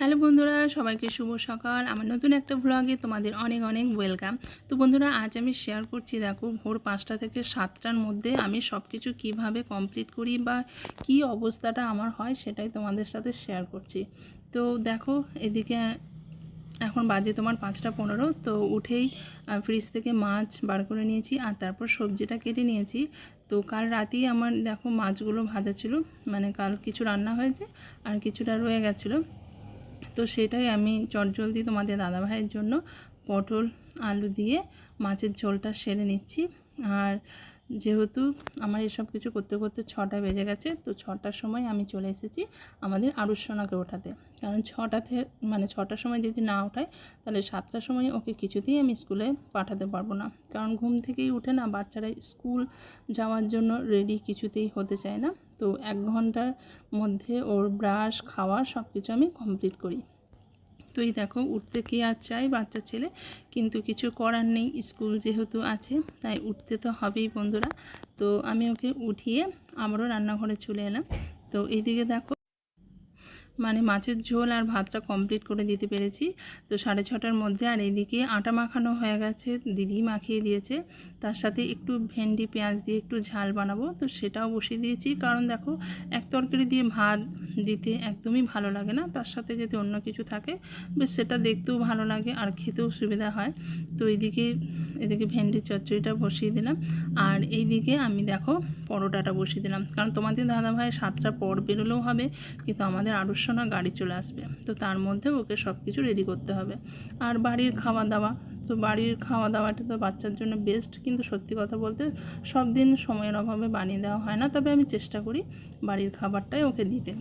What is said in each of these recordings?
Hello বন্ধুরা, সবাইকে শুভ সকাল। আমার নতুন একটা ভ্লগে তোমাদের অনেক অনেক ওয়েলকাম তো বন্ধুরা, আজ আমি শেয়ার করছি, দেখো, ভোর পাঁচটা থেকে সাতটার মধ্যে আমি সব কিছু কীভাবে কমপ্লিট করি বা কি অবস্থাটা আমার হয় সেটাই তোমাদের সাথে শেয়ার করছি। তো দেখো, এদিকে এখন বাজে তোমার পাঁচটা পনেরো, তো উঠেই ফ্রিজ থেকে মাছ বার করে নিয়েছি আর তারপর সবজিটা কেটে নিয়েছি। তো কাল রাতেই আমার, দেখো, মাছগুলো ভাজা ছিল মানে কাল কিছু রান্না হয়েছে আর কিছুটা রয়ে গেছিল। তো সেটাই আমি চটজলদি তোমাদের দাদাভাইয়ের জন্য পটল, আলু দিয়ে মাছের ঝোলটা সেরে নিচ্ছি। আর যেহেতু আমার এসব কিছু করতে করতে ছটা বেজে গেছে, তো ছটার সময় আমি চলে এসেছি আমাদের আরুষণাকে ওঠাতে। কারণ ছটাতে মানে ছটার সময় যদি না ওঠায়, তাহলে সাতটার সময় ওকে কিছুতেই আমি স্কুলে পাঠাতে পারব না। কারণ ঘুম থেকেই উঠে না, বাচ্চারা স্কুল যাওয়ার জন্য রেডি কিছুতেই হতে চায় না। তো এক ঘণ্টার মধ্যে ওর ব্রাশ খাওয়া সব কিছু আমি কমপ্লিট করি। তো এই দেখো, উঠতে কি আর চাই বাচ্চা ছেলে? কিন্তু কিছু করার নেই, স্কুল যেহেতু আছে, তাই উঠতে তো হবেই বন্ধুরা। তো আমি ওকে উঠিয়ে আমারও রান্নাঘরে চলে এলাম। তো এইদিকে দেখো মানে মাছের ঝোল আর ভাতটা কমপ্লিট করে দিতে পেরেছি। তো সাড়ে ছটার মধ্যে আর এদিকে আটা মাখানো হয়ে গেছে, দিদি মাখিয়ে দিয়েছে। তার সাথে একটু ভেন্ডি, পেঁয়াজ দিয়ে একটু ঝাল বানাবো। তো সেটাও বসিয়ে দিয়েছি। কারণ দেখো, এক তরকারি দিয়ে ভাত দিতে একদমই ভালো লাগে না। তার সাথে যদি অন্য কিছু থাকে, বেশ সেটা দেখতেও ভালো লাগে আর খেতেও সুবিধা হয়। তো এইদিকে এদিকে ভেন্ডির চচ্চড়িটা বসিয়ে দিলাম। আর এইদিকে আমি দেখো পরোটাটা বসিয়ে দিলাম। কারণ তোমাদের দাদাভাই সাতটা পর বেরোলেও হবে, কিন্তু আমাদের আড়ুসোনা গাড়ি চলে আসবে। তো তার মধ্যে ওকে সব কিছু রেডি করতে হবে। আর বাড়ির খাওয়া দাওয়া তো বাড়ির খাওয়া দাওয়াটা তো বাচ্চার জন্য বেস্ট, কিন্তু সত্যি কথা বলতে সব দিন সময়ের অভাবে বানিয়ে দেওয়া হয় না। তবে আমি চেষ্টা করি বাড়ির খাবারটাই ওকে দিতে।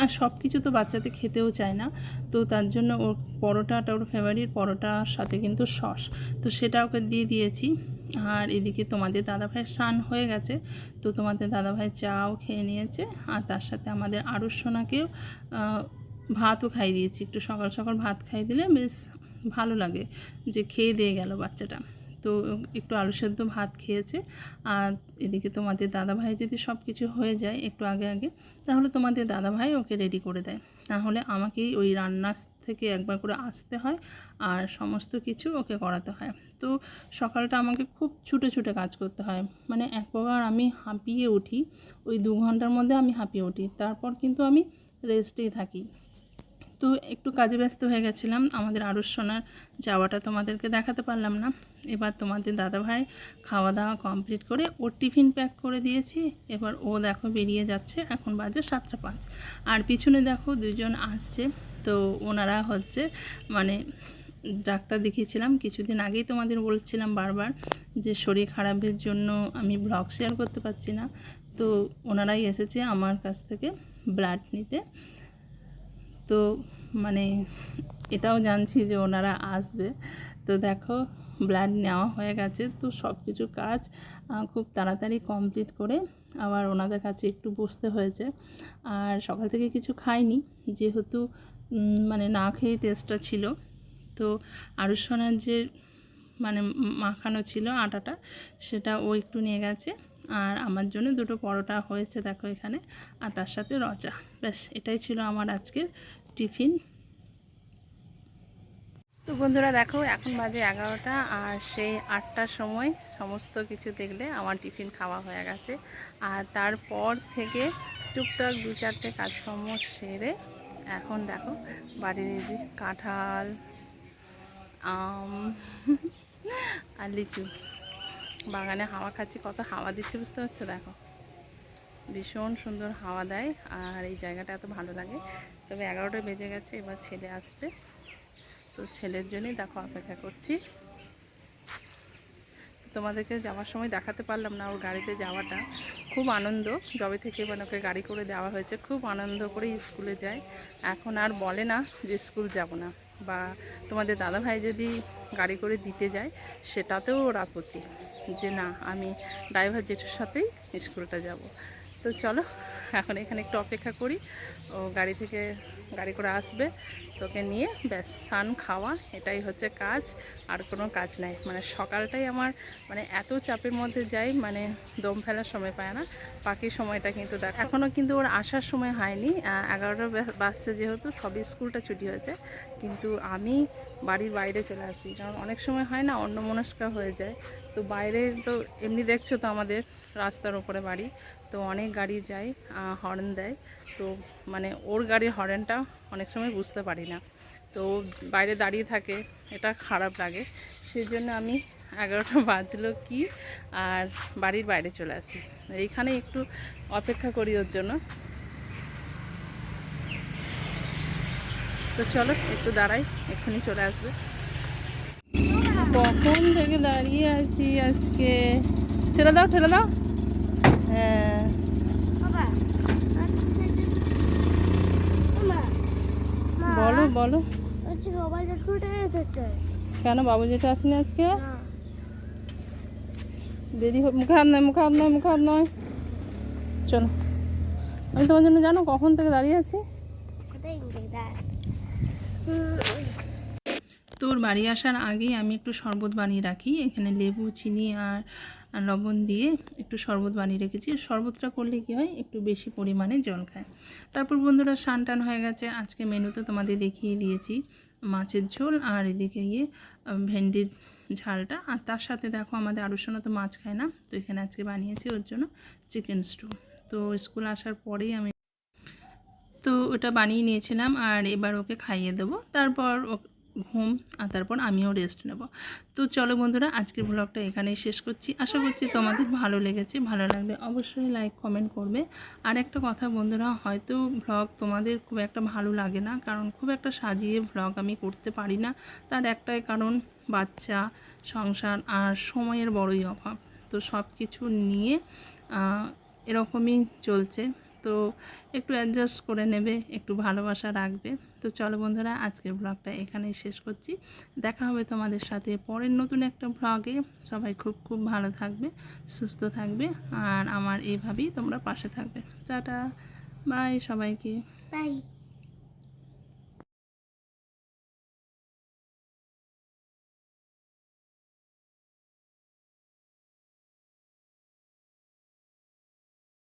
আর সব কিছু তো বাচ্চাতে খেতেও চায় না। তো তার জন্য ওর পরোটাটা, ওর ফেভারিট পরোটার সাথে কিন্তু সস। তো সেটা ওকে দিয়ে দিয়েছি। আর এদিকে তোমাদের দাদাভাইয়ের স্নান হয়ে গেছে। তো তোমাদের দাদাভাই চাও খেয়ে নিয়েছে। আর তার সাথে আমাদের আরও সোনাকেও ভাতও খাইয়ে দিয়েছি। একটু সকাল সকাল ভাত খাইয়ে দিলে বেশ ভালো লাগে যে খেয়ে দিয়ে গেল বাচ্চাটা। তো একটু আলু সেদ্ধ ভাত খেয়েছে। আর এদিকে তোমাদের দাদাভাই যদি সব কিছু হয়ে যায় একটু আগে আগে, তাহলে তোমাদের দাদাভাই ওকে রেডি করে দেয়। তাহলে আমাকেই ওই রান্নার থেকে একবার করে আসতে হয় আর সমস্ত কিছু ওকে করাতে হয়। তো সকালটা আমাকে খুব ছুটে ছুটে কাজ করতে হয়। মানে এক প্রকার আমি হাঁপিয়ে উঠি। ওই দু ঘণ্টার মধ্যে আমি হাঁপিয়ে উঠি। তারপর কিন্তু আমি রেস্টেই থাকি। তো একটু কাজে ব্যস্ত হয়ে গেছিলাম, আমাদের আরুষণার যাওয়াটা তোমাদেরকে দেখাতে পারলাম না। এবার তোমাদের দাদাভাই খাওয়া দাওয়া কমপ্লিট করে ওর টিফিন প্যাক করে দিয়েছি। এবার ও দেখো বেরিয়ে যাচ্ছে, এখন বাজে সাতটা পাঁচ। আর পিছনে দেখো দুজন আসছে, তো ওনারা হচ্ছে মানে ডাক্তার দেখিয়েছিলাম, কিছুদিন আগেই তোমাদের বলছিলাম বারবার যে শরীর খারাপের জন্য আমি ব্লগ শেয়ার করতে পারছি না। তো ওনারাই এসেছে আমার কাছ থেকে ব্লাড নিতে। তো মানে এটাও জানছি যে ওনারা আসবে। তো দেখো ব্লাড নেওয়া হয়ে গেছে, তো সব কিছু কাজ খুব তাড়াতাড়ি কমপ্লিট করে আবার ওনাদের কাছে একটু বসতে হয়েছে। আর সকাল থেকে কিছু খাইনি, যেহেতু মানে না খেয়ে টেস্টটা ছিল। তো আরুষণার যে মানে মাখানো ছিল আটাটা, সেটা ও একটু নিয়ে গেছে। আর আমার জন্য দুটো পরোটা হয়েছে দেখো এখানে, আর তার সাথে রচা। ব্যাস, এটাই ছিল আমার আজকের টিফিন। তো বন্ধুরা দেখো, এখন বাজে এগারোটা, আর সেই আটটার সময় সমস্ত কিছু দেখলে আমার টিফিন খাওয়া হয়ে গেছে। আর তারপর থেকে টুকটাক দু চারটে কাজকর্ম সেরে এখন দেখো বাড়ির যে কাঁঠাল, আম আর লিচু। বাগানে হাওয়া খাচ্ছি, কত হাওয়া দিচ্ছে বুঝতে পারছ? দেখো। ভীষণ সুন্দর হাওয়া দেয় আর এই জায়গাটা এত ভালো লাগে। তবে এগারোটা বেজে গেছে, এবার ছেলে আসবে। তো ছেলের জন্যই দেখো অপেক্ষা করছি। তোমাদেরকে যাওয়ার সময় দেখাতে পারলাম না ওর গাড়িতে যাওয়াটা। খুব আনন্দ, যবে থেকে মানে ওকে গাড়ি করে দেওয়া হয়েছে, খুব আনন্দ করে স্কুলে যায়। এখন আর বলে না যে স্কুল যাব না। বা তোমাদের দাদাভাই যদি গাড়ি করে দিতে যায়, সেটাতেও ওর আপত্তি। যে না, আমি ড্রাইভার জেঠুর সাথেই স্কুলটা যাব। তো চলো, এখন এখানে একটু অপেক্ষা করি। ও গাড়ি থেকে গাড়ি করে আসবে। তোকে নিয়ে ব্যাস, স্নান খাওয়া, এটাই হচ্ছে কাজ। আর কোনো কাজ নাই। মানে সকালটাই আমার মানে এত চাপের মধ্যে যাই মানে দম ফেলার সময় পায় না। বাকি সময়টা কিন্তু দেখ। এখনও কিন্তু ওর আসার সময় হয়নি। এগারোটা বাসছে যেহেতু, সবই স্কুলটা ছুটি হয়েছে। কিন্তু আমি বাড়ির বাইরে চলে আসি। কারণ অনেক সময় হয় না অন্য মনস্কা হয়ে যায়। তো বাইরে তো এমনি দেখছ তো আমাদের রাস্তার উপরে বাড়ি। তো অনেক গাড়ি যায় হর্ন দেয়। তো মানে ওর গাড়ির হর্নটা অনেক সময় বুঝতে পারি না। তো বাইরে দাঁড়িয়ে থাকে, এটা খারাপ লাগে। সেই জন্য আমি এগারোটা বাজলো কি আর বাড়ির বাইরে চলে আসি। এইখানে একটু অপেক্ষা করি ওর জন্য। তো চলো, একটু দাঁড়াই, এক্ষুনি চলে আসবে। কখন থেকে দাঁড়িয়ে আছি আজকে? ঠেলে দাও ঠেলে দাও। হ্যাঁ বাবা আজকে মা বলো বলো। মোবাইল ছুটে রেখেছে কেন বাবু যেটা আসেনি আজকে? দেরি মুখে হাত নয় মুখে হাত নয় মুখে হাত নয়। চলো। আমি তোমার জন্য জানো কখন থেকে দাঁড়িয়ে আছি? তোর বাড়ি আসার আগেই আমি একটু শরবত বানিয়ে রাখি এখানে লেবু চিনি আর লবণ দিয়ে একটু শরবত বানিয়ে রেখেছি। শরবতটা করলে কি হয়? একটু বেশি পরিমাণে জল খায়। তারপর বন্ধুরা টান হয়ে গেছে। আজকে মেনুতে তোমাদের দেখিয়ে দিয়েছি মাছের ঝোল আর এদিকে গিয়ে ভেন্ডির ঝালটা। আর তার সাথে দেখো আমাদের আরুষণা তো মাছ খায় না, তো এখানে আজকে বানিয়েছি ওর জন্য চিকেন স্টু। তো স্কুল আসার পরেই আমি, তো ওটা বানিয়ে নিয়েছিলাম আর এবার ওকে খাইয়ে দেবো। তারপর ঘুম আর তারপর আমিও রেস্ট নেব। তো চলো বন্ধুরা, আজকের ব্লগটা এখানেই শেষ করছি। আশা করছি তোমাদের ভালো লেগেছে। ভালো লাগলে অবশ্যই লাইক কমেন্ট করবে। আর একটা কথা বন্ধুরা, হয়তো ব্লগ তোমাদের খুব একটা ভালো লাগে না, কারণ খুব একটা সাজিয়ে ব্লগ আমি করতে পারি না। তার একটাই কারণ, বাচ্চা, সংসার আর সময়ের বড়ই অভাব। তো সব কিছু নিয়ে এরকমই চলছে। তো একটু অ্যাডজাস্ট করে নেবে, একটু ভালোবাসা রাখবে। তো চলো বন্ধুরা, আজকের ব্লগটা এখানেই শেষ করছি। দেখা হবে তোমাদের সাথে পরের নতুন একটা ব্লগে সবাই খুব খুব ভালো থাকবে, সুস্থ থাকবে, আর আমার এইভাবেই তোমরা পাশে থাকবে। টাটা বাই সবাইকে। তাই